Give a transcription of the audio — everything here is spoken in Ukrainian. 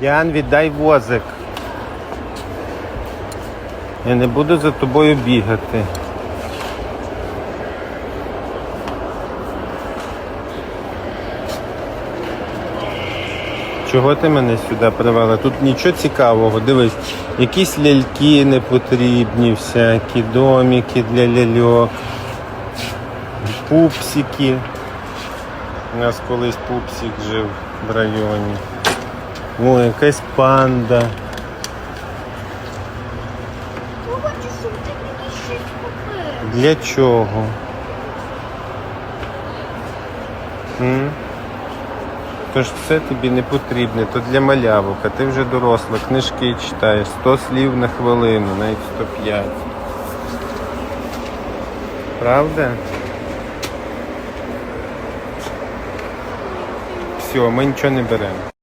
Діан, віддай возик. Я не буду за тобою бігати. Чого ти мене сюди привела? Тут нічого цікавого. Дивись, якісь ляльки непотрібні, всякі, домики для ляльок, пупсики. У нас колись пупсик жив в районі. О, якась панда. Я хочу, щоб ти мені щось купив. Для чого? М? Тож це тобі не потрібне, то для малявок, а ти вже доросла, книжки читаєш, 100 слів на хвилину, навіть 105. Правда? Все, ми нічого не беремо.